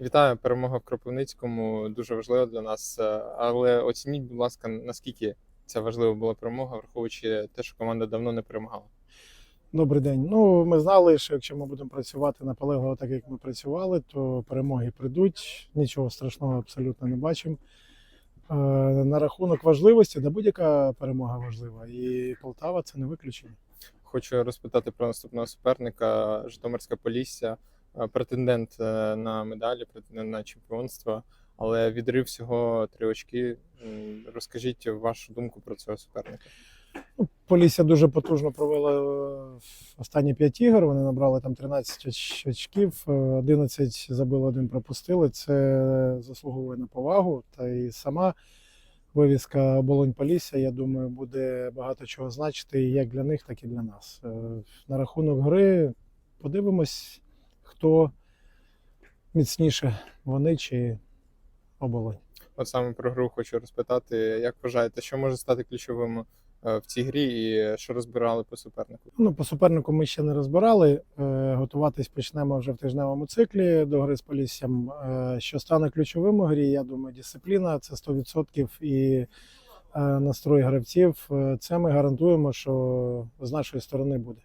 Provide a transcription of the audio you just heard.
Вітаю, перемога в Кропивницькому дуже важлива для нас. е, Але оцініть, будь ласка, наскільки ця важлива була перемога, враховуючи те, що команда давно не перемагала. Добрий день. Ну, ми знали, що якщо ми будемо працювати наполегливо, так як ми працювали, то перемоги прийдуть. Нічого страшного абсолютно не бачимо. Е, На рахунок важливості, да будь-яка перемога важлива. І Полтава це не виключення. Хочу розпитати про наступного суперника Житомирська Полісся, претендент е, на медалі, претендент на чемпіонство, але відрив всього три очки. Розкажіть вашу думку про цього суперника. Ну, Полісся дуже потужно провела е, останні 5 ігор. Вони набрали там 13 оч- очків, е, 11 забили, один пропустили. Це заслуговує на повагу. Та і сама вивіска оболонь Полісся, я думаю, буде багато чого значити як для них, так і для нас. Е, На рахунок гри подивимось, хто міцніше, вони чи оболонь. От саме про гру хочу розпитати. Як вважаєте, що може стати ключовим е, в цій грі, і що розбирали по супернику? Ну, по супернику ми ще не розбирали. Е, Готуватись почнемо вже в тижневому циклі до гри з Поліссям. Е, Що стане ключовим у грі, я думаю, дисципліна це 100% і настрой гравців. Це ми гарантуємо, що з нашої сторони буде.